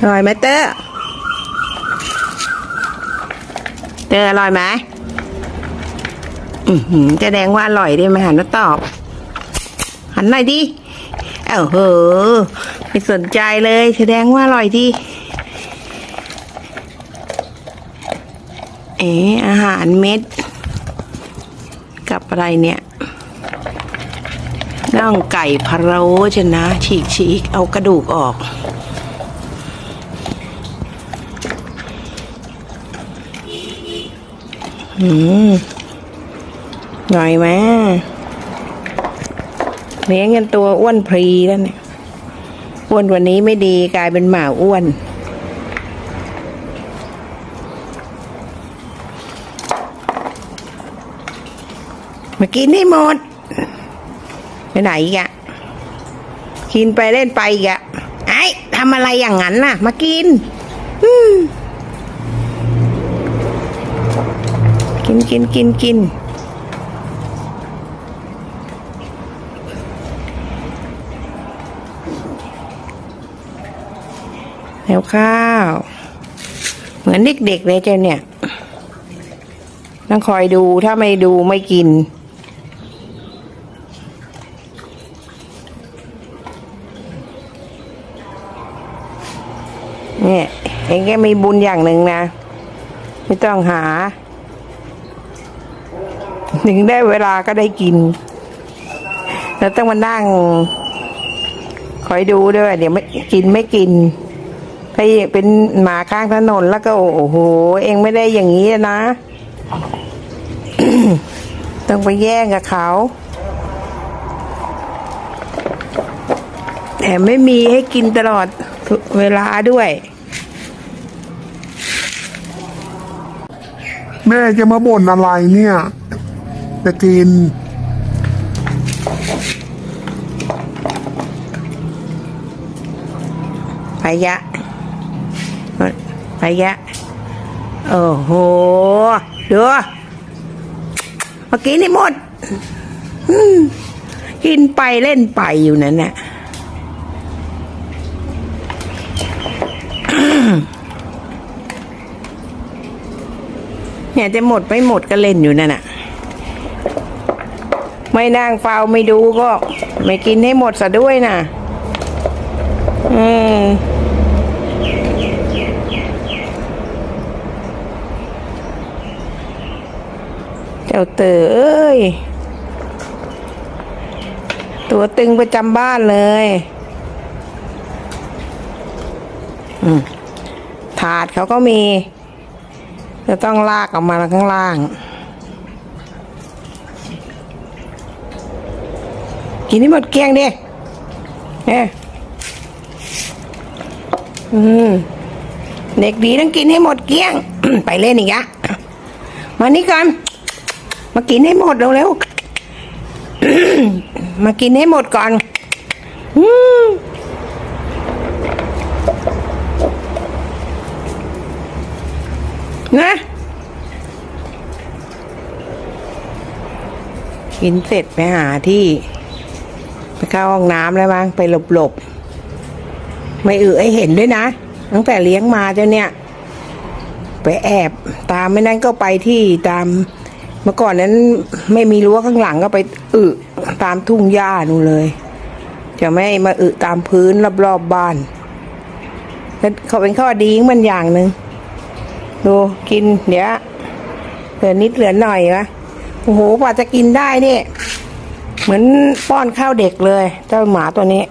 อร่อยไหมเตอร์เตอร์อร่อยไหมอือหือแสดงว่าอร่อยได้ไหมหันมาตอบ หันหน่อยดิเอ้าเหอไม่สนใจเลยแสดงว่าอร่อยดีเอ๋อาหารเม็ด กับอะไรเนี่ยน่องไก่พะโล้ชนะ ฉีกฉีกเอากระดูกออก อืมหน่อยไหมเลี้ยงกันตัวอ้วนพรีแล้วเนี่ย อ้วนวันนี้ไม่ดีกลายเป็นหมาอ้วนมากินให้หมด ไปไหนอีกอะกินไปเล่นไปอีกอะไอ้ทำอะไรอย่างนั้นน่ะ มากิน อืม นกินกินกินแล้วข้าว เหมือนเด็กๆเลยเจ้าเนี่ยต้องคอยดูถ้าไม่ดูไม่กิน เนี่ย เองแกมีบุญอย่างหนึ่งนะ ไม่ต้องหา ถึงได้เวลาก็ได้กิน แล้วต้องมานั่ง คอยดูด้วย เดี๋ยวไม่กินไม่กินถ้าเป็นหมาข้างถนนแล้วก็โอ้โห เองไม่ได้อย่างนี้นะ ต้องไปแย่งกับเขาแต่ไม่มีให้กินตลอดเวลาด้วย แม่จะมาบ่นอะไรเนี่ย จะกิน พยะ พยะ โอ้โห ดูเมื่อกี้นี่หมดกินไปเล่นไปอยู่นั่นน่ะเนี่ยจะหมดไม่หมดก็เล่นอยู่นั่นน่ะ ไม่นั่งเฝ้าไม่ดูก็ ไม่กินให้หมดซะด้วยน่ะ อืมเจ้าเต๋อเอ้ย ตัวตึงประจำบ้านเลยถาดเขาก็มี จะต้องลากออกมาข้างล่าง กินให้หมดเกลี้ยงดิเนี่ยอืมเด็กดีต้องกินให้หมดเกลี้ยง ไปเล่นอีกอะมานี่ก่อนมากินให้หมดเร็วๆมากินให้หมดก่อนอืมนะกินเสร็จไปหาที่ ไปเข้าห้องน้ำแล้วมั้งไปหลบๆไม่อือให้เห็นด้วยนะ ตั้งแต่เลี้ยงมาเจ้าเนี่ย ไปแอบตามไม่นั้นก็ไปที่ตาม เมื่อก่อนนั้นไม่มีรั้วข้างหลังก็ไปอึตามทุ่งหญ้านู่นเลย จะไม่มาอึตามพื้นรอบๆบบ้านแล้วเขาเป็นข้อดีของมันอย่างหนึ่งดูกินเดี๋ยวเหลือนิดเหลือหน่อยวะโอ้โหกว่าจะกินได้เนี่ย เหมือนป้อนข้าวเด็กเลย เจ้าหมาตัวนี้